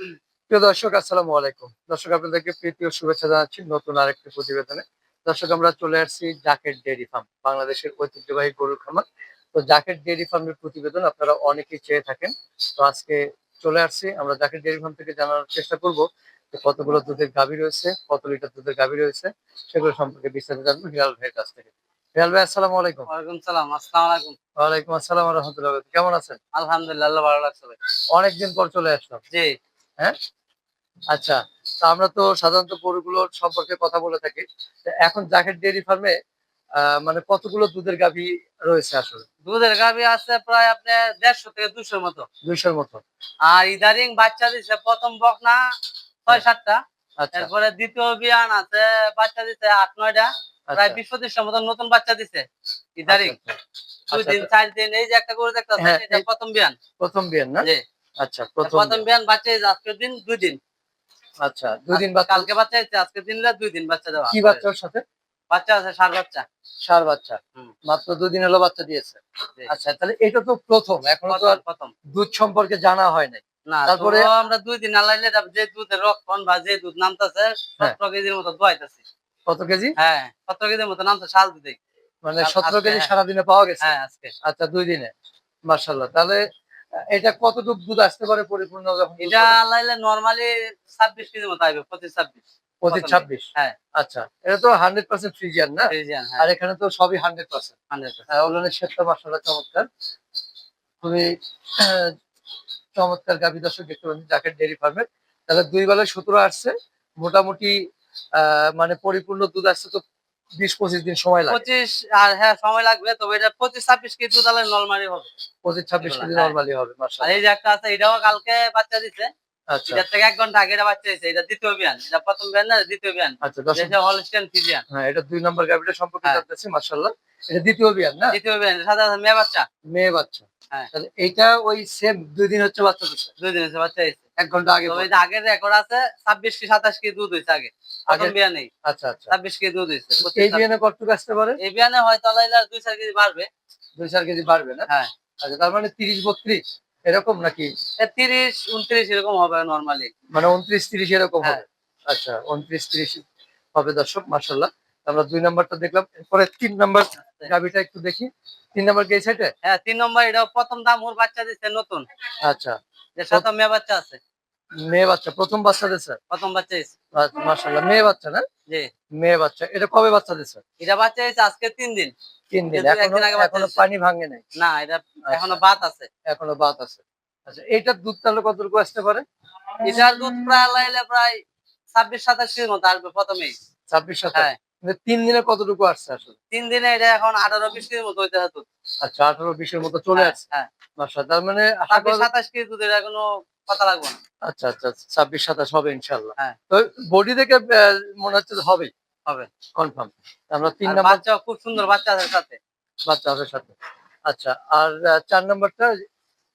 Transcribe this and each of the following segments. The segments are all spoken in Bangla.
প্রিয় দর্শক আসসালামু আলাইকুম। দর্শক আপনাদেরকে প্রীতি ও শুভেচ্ছা জানাচ্ছি নতুন আরেকটি প্রতিবেদনে। দর্শক আমরা চলে আসছি জাকেট ডেয়ারি ফার্ম বাংলাদেশের ঐতিহ্যবাহী গরুর খামার। তো জাকেট ডেয়ারি ফার্মের প্রতিবেদন আপনারা অনেকেই চেয়ে থাকেন। তো আজকে চলে আসছি আমরা জাকেট ডেয়ারি ফার্ম থেকে জানার চেষ্টা করব যে কতগুলো দুধের গাভী রয়েছে কত লিটার দুধের গাভী রয়েছে সেগুলো সম্পর্কে বিস্তারিত জানব হিলাল ভাইয়ের কাছ থেকে। হিলাল ভাই আসসালামু আলাইকুম। ওয়ালাইকুম সালাম আসসালামু আলাইকুম। ওয়ালাইকুম আসসালাম রহমতুল্লাহ। কেমন আছেন? আলহামদুলিল্লাহ ভালো লাগছে ভাই। অনেকদিন পর চলে আসলাম। জি। আচ্ছা তা আমরা তো সাধারণত গরুগুলোর সম্পর্কে কথা বলে থাকি। এখন জাকেট ডেয়ারি ফার্মে মানে কতগুলো দুধের গাভী রয়েছে আসলে? দুধের গাভী আছে প্রায় আপনার দেড়শো থেকে দুশোর মতো। দুইশোর মতো। আর ইদারিং বাচ্চা দিচ্ছে প্রথম বকনা ছয় সাতটা। তারপরে দ্বিতীয় বিয়ান আছে বাচ্চা দিছে আট নয়টা। প্রায় আচ্ছা, বিশ পঁচিশটার মতো নতুন বাচ্চা দিছে ইদারিং। আচ্ছা, আচ্ছা। দুই আচ্ছা, দিন আচ্ছা। চার দিন এই যে একটা গরু দেখতে হ্যাঁ, এই- প্রথম বিয়ান। প্রথম বিয়ের না? আচ্ছা প্রথম প্রথম বিয়ে। বিয়ান বাচ্চা আজকের দিন দুই দিন আচ্ছা দুই দিন বাচ্চা। কালকে বাচ্চা আজকের দিন দুই দিন বাচ্চা দেওয়া কি বাচ্চার সাথে? বাচ্চা আছে সার বাচ্চা। সার বাচ্চা। মাত্র দুই দিন হলো বাচ্চা দিয়েছে। আচ্ছা তাহলে এটা তো প্রথম এখনও তো প্রথম দুধ সম্পর্কে জানা হয় নাই। তারপরে- আমরা দুই দিন আলাইলে যে দুধের রক্ষণ বা যে দুধ নামতেছে হ্যাঁ। সতেরো কেজির মতো দোয়াইতেছি। কত কেজি? হ্যাঁ সতেরো কেজির মতো নামছে শাল দুধে মানে সতেরো কেজি হ্যাঁ। সারাদিনে পাওয়া গেছে? হ্যাঁ আজকে। আচ্ছা দুই দিনে। মার্শাল্লাহ তাহলে এটা কতটুকু দুধ আসতে পারে পরিপূর্ণ যখন এটা? আলাইলে নর্মালি ছাব্বিশ কেজির মতো আসবে পঁচিশ ছাব্বিশ। পঁচিশ ছাব্বিশ? হ্যাঁ। আচ্ছা এটা তো হান্ড্রেড পার্সেন্ট ফ্রিজিয়ান না? ফ্রিজিয়ান হ্যাঁ। আর এখানে তো সবই হান্ড্রেড পার্সেন্ট ওলানের শেপটা মার্শাল্লাহ চমৎকার। খুবই চমৎকার গাভী দর্শক দেখতে পাচ্ছেন জাকেট ডেয়ারি ফার্মের তাহলে দুই বেলায় সতেরো আসছে। মোটামুটি আহ, মানে পরিপূর্ণ দুধ আসছে তো বিশ পঁচিশ দিন সময় লাগে। পঁচিশ আর হ্যাঁ সময় লাগবে তবে এটা পঁচিশ ছাব্বিশ কেজি আলাদা নর্মালি হবে। পঁচিশ ছাব্বিশ কেজি হ্যাঁ। নর্মালি হবে আর এই যে একটা আছে এটাও কালকে বাচ্চা দিচ্ছে এটার থেকে এক ঘণ্টা আগে এটা বাচ্চা দিচ্ছে এটা দ্বিতীয় বিয়ান এটা প্রথম বিয়ান না দ্বিতীয় বিয়ান আচ্ছা হলস্টেন ফিজিয়ান হ্যাঁ এটা দুই নম্বর গাভীটা সম্পর্কে হ্যাঁ। জানতেছি মার্শাল্লাহ এটা দ্বিতীয় বিয়ার না? দ্বিতীয় বিয়ান সাদা মেয়ে বাচ্চা। মেয়ে বাচ্চা। তাহলে এইটা ওই সেম দুই দিন হচ্ছে বাচ্চা দিচ্ছে দুই দিন হচ্ছে বাচ্চা দিচ্ছে এক ঘণ্টা আগে। এটা আগের রেকর্ড আছে ছাব্বিশ কি সাতাশ কেজি দুধ হয়েছে আগে। প্রথম আগের- বিয়ানেই আচ্ছা আচ্ছা। ছাব্বিশ কেজি দুধ হয়েছে। এই বিয়ানে কতটুকু আসতে পারে? এই বিয়ানে হয়তো আর দুই চার কেজি বাড়বে। দুই চার কেজি বাড়বে না? হ্যাঁ। আচ্ছা তার মানে তিরিশ বত্রিশ এরকম নাকি? তিরিশ উনত্রিশ এরকম হবে নর্মালি মানে উনত্রিশ তিরিশ এরকম হ্যাঁ। হবে। আচ্ছা উনত্রিশ তিরিশ হবে দর্শক মার্শাল্লাহ আমরা দুই নাম্বারটা দেখলাম এরপরে তিন নাম্বার গাভিটা একটু দেখি। তিন নাম্বার কে সাইডে হ্যাঁ তিন নম্বর এটা প্রথম দাম ওর বাচ্চা দিচ্ছে নতুন। আচ্ছা। যে সাথে মেয়ে বাচ্চা আছে। মেয়ে বাচ্চা প্রথম বাচ্চা দিচ্ছে প্রথম বাচ্চা মার্শাল্লাহ মেয়ে বাচ্চা না? জি। মেয়ে বাচ্চা এটা কবে বাচ্চা দিচ্ছে এটা বাচ্চা দিচ্ছে আজকে তিন দিন। তিন দিন এখনও পানি ভাঙে নাই। না এটা আচ্ছা। এখনও বাত আছে। এখনও বাত আছে। আচ্ছা এইটার দুধ তাহলে কতটুকু আসতে পারে? এটার দুধ প্রায় লাইলে প্রায় ছাব্বিশ সাতাশ কেজির মতো আসবে প্রথমেই। ছাব্বিশ সাতাশ। হ্যাঁ। তিন দিনে কতটুকু আসছে আসলে? তিন দিনে এটা এখন আঠারো বিশ কেজির মতো হইতে হয় আচ্ছা আঠারো বিশের মতো চলে হ্যাঁ, আসছে। হ্যাঁ। তার মানে সাতাশ কেজি দুধ এটা কোনো কথা লাগবে না। আচ্ছা আচ্ছা ছাব্বিশ সাতাশ হবে ইনশাল্লাহ হ্যাঁ। তো বডি মনে হচ্ছে হবে। কনফার্ম। আমরা তিন আর বাচ্চা খুব সুন্দর বাচ্চা আছে সাথে। বাচ্চা সাথে। আচ্ছা আর চার নাম্বারটা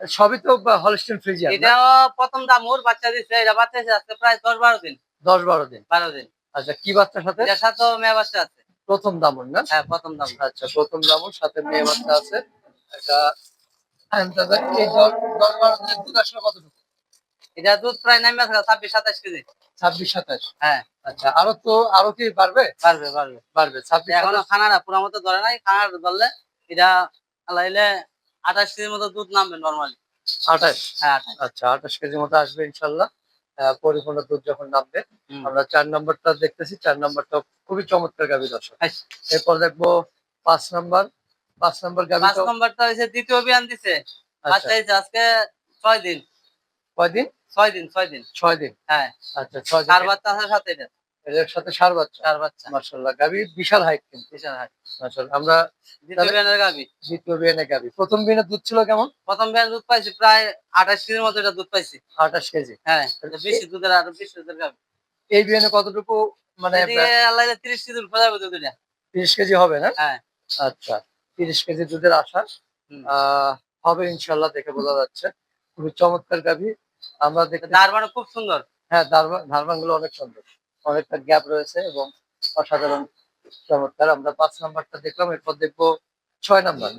সবই তো হলস্টেন ফ্রিজিয়ান এটাও প্রথম দাম ওর বাচ্চা দিচ্ছে এটা বাচ্চা প্রায় দশ বারো দিন। দশ বারো দিন। বারো দিন। আচ্ছা কি বাচ্চার সাথে? সাথেও মেয়ে বাচ্চা আছে। প্রথম দামন না? হ্যাঁ প্রথম দাম আচ্ছা প্রথম দামন সাথে মেয়ে বাচ্চা আছে। হ্যাঁ, দাদা, এই দশ দশ দুধ আসলে কতটুকু? এটা দুধ প্রায় নামে আছে ছাব্বিশ সাতাশ কেজি। ছাব্বিশ সাতাশ? হ্যাঁ। আচ্ছা আরও তো আরও কি বাড়বে? পারবে পারবে বাড়বে ছাব্বিশ এখনও সাতাশ খানাটা পুরা মতো ধরে নাই ধরলে এটা লাইলে আঠাশ কেজির মতো দুধ নামবে নর্মালি আঠাশ? হ্যাঁ আচ্ছা আঠাশ কেজির মতো আসবে ইনশাল্লাহ। পরিপূর্ণ দূর যখন নামবে আমরা চার নম্বরটা দেখতেছি চার নম্বরটা খুবই চমৎকার গাভী দর্শক। এরপর দেখব পাঁচ নম্বর পাঁচ নম্বর পাঁচ নম্বরটা হয়েছে দ্বিতীয় অভিযান দিছে। আচ্ছা। আজকে ছয় দিন। কয়দিন? ছয় দিন ছয় দিন। ছয় দিন। হ্যাঁ। আচ্ছা ছয় দিন। আর বাচ্চা সাথে এর সাথে সার বাচ্চা। চার বাচ্চা। মার্শাল্লাহ গাভী বিশাল হাইট কিন্তু বিশাল। মার্শাল্লাহ আমরা দ্বিতীয় বিয়ানের গাবি দ্বিতীয় প্রথম দুধ ছিল কেমন? প্রথম দুধ পাইছি প্রায় আঠাশ কেজির মতো এটা দুধ পাইছি। আঠাশ কেজি। হ্যাঁ বেশি দুধের আরও বেশি দুধের গাবি এই বিয়ানে কতটুকু মানে আল্লাহ তিরিশ কেজি দুধ যাবে তিরিশ কেজি হবে না? হ্যাঁ। আচ্ছা তিরিশ কেজি দুধের আশা। আহ হবে ইনশাল্লাহ দেখে বোঝা যাচ্ছে। খুবই চমৎকার গাভী। আমরা মানে খুব সুন্দর। হ্যাঁ ধারবানগুলো অনেক সুন্দর। অনেকটা গ্যাপ রয়েছে এবং অসাধারণ চমৎকার। আমরা পাঁচ নাম্বারটা দেখলাম এরপর দেখব ছয় নাম্বার।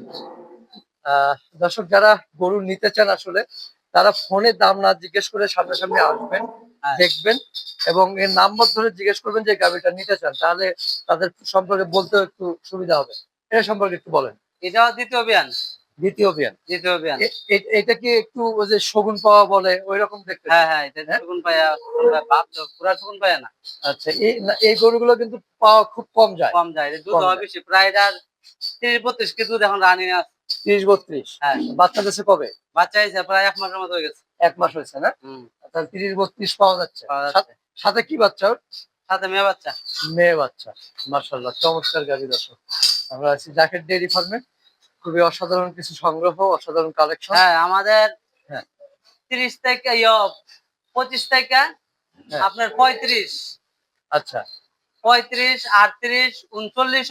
দর্শক যারা গরু নিতে চান আসলে তারা ফোনে দাম না জিজ্ঞেস করে সামনাসামনি আসবেন হ্যাঁ। দেখবেন এবং এর নাম্বার ধরে জিজ্ঞেস করবেন যে গাড়িটা নিতে চান তাহলে তাদের সম্পর্কে বলতেও একটু সুবিধা হবে। এটা সম্পর্কে একটু বলেন। এটা দ্বিতীয় বিয়ান দ্বিতীয় বিয়ান দ্বিতীয় এ- এটা কি একটু ওই যে শগুন পাওয়া বলে ওই রকম দেখতে? হ্যাঁ হ্যাঁ এটা পায়া সুগুন পায়া বাপ তো পুরা সুগুন পায়া না। আচ্ছা এই এই গরুগুলো কিন্তু পাওয়া খুব কম যায়। কম যায় দুধ হয় বেশি। প্রায় এটার তিরিশ বত্রিশ দুধ এখন রানিং আছে। তিরিশ বত্রিশ? হ্যাঁ। বাচ্চা দিচ্ছে কবে? বাচ্চা হয়েছে প্রায় এক মাসের মতো হয়ে গেছে। এক মাস হয়েছে না? তাহলে তিরিশ বত্রিশ পাওয়া যাচ্ছে। সাথে- কি বাচ্চা? সাথে মেয়ে বাচ্চা। মেয়ে বাচ্চা। মার্শাল্লাহ চমৎকার গাড়ি দর্শক। আমরা আছি জ্যাকেট ডেয়ারি ফার্মে। খুবই অসাধারণ কিছু সংগ্রহ অসাধারণ কালেকশন হ্যাঁ আমাদের হ্যাঁ। তিরিশ থেকে পঁচিশ থেকে হ্যাঁ। আপনার পঁয়ত্রিশ। আচ্ছা। পঁয়ত্রিশ আটত্রিশ উনচল্লিশ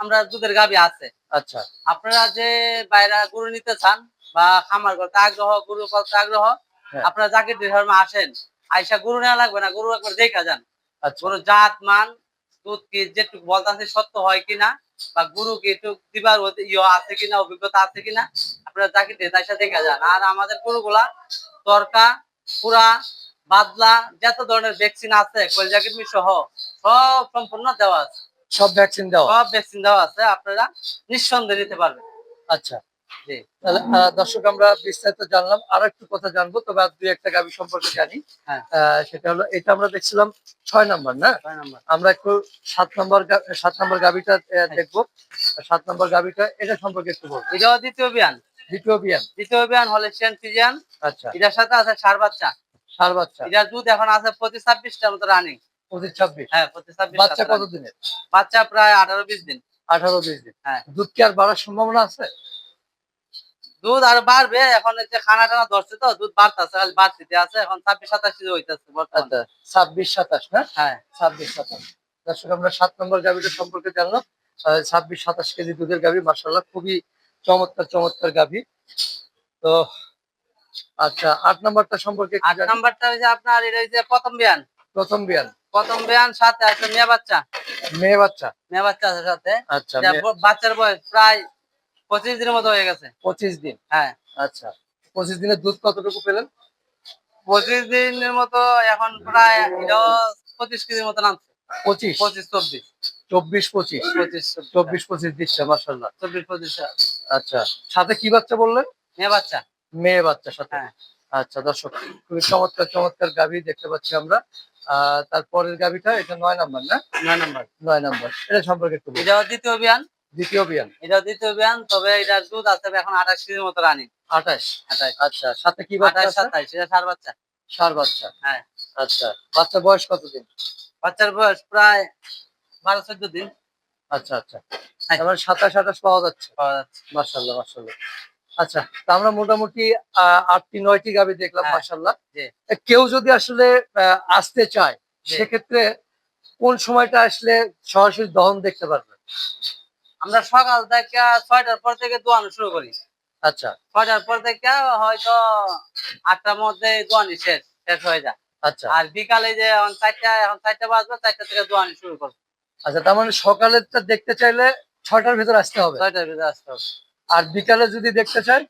আমরা দুধের গাবি আছে। আচ্ছা। আপনারা যে বাইরে গরু নিতে চান বা খামার করতে আগ্রহ গরু করতে আগ্রহ হ্যাঁ। আপনারা যাকে ধর্মে আসেন। আইসা গরু নেওয়া লাগবে না গরু একবার দেখা যান। আচ্ছা। গরু জাত মান দুধ কি যেটুকু বলতেছে সত্য হয় কিনা বা গরু কি একটু দিবার ইয়ে আছে কিনা অভিজ্ঞতা আছে কিনা আপনারা যাকে তাইসা দেখা যান। আর আমাদের গরুগুলা তরকা পুরা বাদলা যত ধরনের ভ্যাকসিন আছে কলজাকিটমি সহ সব সম্পূর্ণ দেওয়া আছে। সব ভ্যাকসিন দেওয়া? সব ভ্যাকসিন দেওয়া আছে আপনারা নিঃসন্দেহে নিতে পারবেন। আচ্ছা। জি। দর্শক আমরা বিস্তারিত জানলাম। আর একটু কথা জানব তবে আর দুই একটা গাভি সম্পর্কে জানি। হ্যাঁ। সেটা হলো এটা আমরা দেখছিলাম ছয় নাম্বার না? আমরা একটু সাত নম্বর সাত নম্বর গাভিটা দেখব। সাত নম্বর গাভিটা এটা সম্পর্কে একটু বলব। এটাও দ্বিতীয় বিয়ান দ্বিতীয় বিয়ান দ্বিতীয় বিয়ান হলে ফিজিয়ান। আচ্ছা। এটার সাথে আছে সার বাচ্চা। সার বাচ্চা। এটার দুধ এখন আছে পঁচিশ ছাব্বিশটার মতো রানিং পঁচিশ ছাব্বিশ। হ্যাঁ পঁচিশ ছাব্বিশ বাচ্চা কত দিনের বাচ্চা প্রায় আঠারো বিশ দিন। আঠারো বিশ দিন। হ্যাঁ। দুধ কি আর বাড়ার সম্ভাবনা আছে? দুধ আর বাড়বে এখন হচ্ছে খানা টানা ধরছে তো দুধ বাড়তেছে খালি বাড়তিতে আছে এখন ছাব্বিশ সাতাশ হইতেছে বর্তমানে। আচ্ছা ছাব্বিশ সাতাশ না? হ্যাঁ। ছাব্বিশ সাতাশ। দর্শক আমরা সাত নম্বর গাভিটা সম্পর্কে জানলাম। ছাব্বিশ সাতাশ কেজি দুধের গাভি মার্শাল্লাহ খুবই চমৎকার চমৎকার গাভি। তো আচ্ছা আট নম্বরটা সম্পর্কে আট। নাম্বারটা হচ্ছে আপনার এটা হচ্ছে প্রথম বিয়ান। প্রথম বিয়ান। প্রথম বিয়ান সাথে আছে মেয়ে বাচ্চা। মেয়ে বাচ্চা। মেয়ে বাচ্চা আছে সাথে। আচ্ছা বাচ্চার বয়স প্রায় পঁচিশ দিনের মতো হয়ে গেছে। পঁচিশ দিন। হ্যাঁ। আচ্ছা। পঁচিশ দিনের দুধ কতটুকু পেলেন? পঁচিশ দিনের মতো এখন প্রায় এটাও পঁচিশ কেজির মতো নামছে পঁচিশ? পঁচিশ চব্বিশ। চব্বিশ পঁচিশ? পঁচিশ চব্বিশ। পঁচিশ দিচ্ছে মার্শাল্লাহ চব্বিশ পঁচিশ। আচ্ছা। সাথে কি বাচ্চা বললেন? মেয়ে বাচ্চা। মেয়ে বাচ্চার সাথে। হ্যাঁ। আচ্ছা দর্শক খুবই চমৎকার চমৎকার গাভী দেখতে পাচ্ছি আমরা। আহ তারপরের গাভীটা এটা নয় নাম্বার না? নয় নম্বর। নয় নাম্বার। এটা সম্পর্কে। এটাও দ্বিতীয় বিয়ান দ্বিতীয় বিয়ান এটাও দ্বিতীয় বিয়ান তবে এটার দুধ আছে এখন আঠাশ কেজির মতো রানি। আঠাশ? আঠাশ। আচ্ছা সাথে কি বাচ্চা সাতাশ এটা সার বাচ্চা। সার বাচ্চা। হ্যাঁ। আচ্ছা বাচ্চা বয়স কতদিন? বাচ্চার বয়স প্রায় বারো চোদ্দ দিন। আচ্ছা আচ্ছা। হ্যাঁ। সাতাশ আঠাশ পাওয়া যাচ্ছে? পাওয়া যাচ্ছে। মার্শাল্লাহ মার্শাল্লাহ আচ্ছা তা আমরা মোটামুটি আহ, আটটি নয়টি গাবি দেখলাম হ্যাঁ, মার্শাল্লাহ কেউ যদি আসলে আসতে চায় সেক্ষেত্রে কোন সময়টা আসলে সরাসরি দহন দেখতে পারবে? আমরা সকাল থেকে ছয়টার পর থেকে দোয়ানো শুরু করি। আচ্ছা। ছয়টার পর থেকে হয়তো আটটার মধ্যে দোয়ানি শেষ শেষ হয়ে যায়। আচ্ছা। আর বিকালে যে এখন চারটা এখন চারটা বাজবে চারটা থেকে দোয়ানি শুরু করব। আচ্ছা তার মানে সকালেরটা দেখতে চাইলে ছয়টার ভিতর আসতে হবে? ছয়টার ভিতরে আসতে হবে। আর বিকালে যদি দেখতে চাই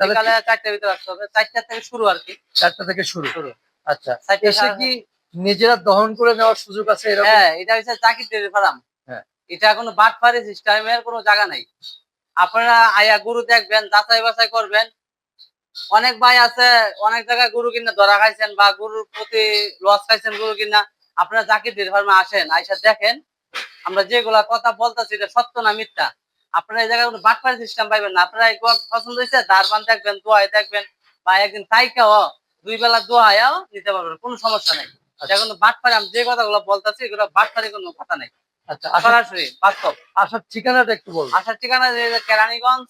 বিকালে চারটার ভিতরে আসতে হবে। চারটা থেকে শুরু আর কি। চারটা থেকে শুরু। শুরু। আচ্ছা এসে কি নিজেরা দহন করে নেওয়ার সুযোগ আছে হ্যাঁ এটা হচ্ছে চাকরি ডেরি ফার্ম। এটা কোনো বাটপারি সিস্টেমের কোনো জায়গা নাই। আপনারা আয়া গরু দেখবেন, যাচাই বাছাই করবেন। অনেক ভাই আছে, অনেক জায়গায় গরু কিনা ধরা খাইছেন বা গরুর প্রতি লস খাইছেন গরু কিনা। আপনারা ডেরি ফার্মে আসেন, আইসা দেখেন। আমরা যেগুলা কথা বলতেছি, এটা সত্য না মিথ্যা? আপনারা এই জায়গায় কোনো বাটপারি সিস্টেম পাইবেন না। আপনারা পছন্দ হয়েছে দারবান দেখবেন দোয়াই দেখবেন, বা একদিন তাই তাইকাও দুই বেলা দোয়াইও নিতে পারবেন, কোনো সমস্যা নাই। এটা কোনো বাটপারি আমি যে কথাগুলো বলতেছি, এগুলো বাটপারি কোনো কথা নেই। আচ্ছা আসার সরাসরি বাস্তব। আসার ঠিকানাটা একটু বলুন আসার ঠিকানা কেরানীগঞ্জ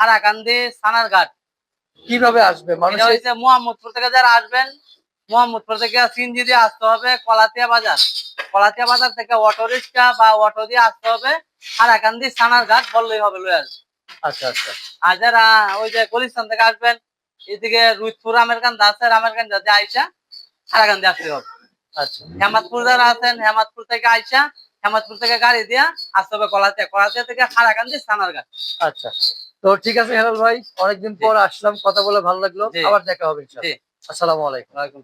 হারাকান্দি সানারঘাট। কীভাবে আসবে? হচ্ছে মোহাম্মদপুর থেকে যারা আসবেন মোহাম্মদপুর থেকে সিনজি দিয়ে আসতে হবে কলাতিয়া বাজার। কলাতিয়া বাজার থেকে অটো রিক্সা বা অটো দিয়ে আসতে হবে হারাকান্দি সানারঘাট বললেই হবে লয়ে আসবে। আচ্ছা আচ্ছা। আর যারা ওই যে গুলিস্তান থেকে আসবেন এদিকে রুইতপুর আমেরকান্দা আছে আমেরকান্দা দিয়ে আইসা হারাকান্দি আসতে হবে। আচ্ছা। হেমাদপুর আছেন হেমাদপুর থেকে আইসা হেমাদপুর থেকে গাড়ি দিয়া আসতে হবে কলাতিয়া কলাতিয়া থেকে হারাকান্দি সানারঘাট আচ্ছা। তো ঠিক আছে হেলাল ভাই অনেকদিন পর আসলাম কথা বলে ভালো লাগল। আবার দেখা হবে। আসসালামু আলাইকুম।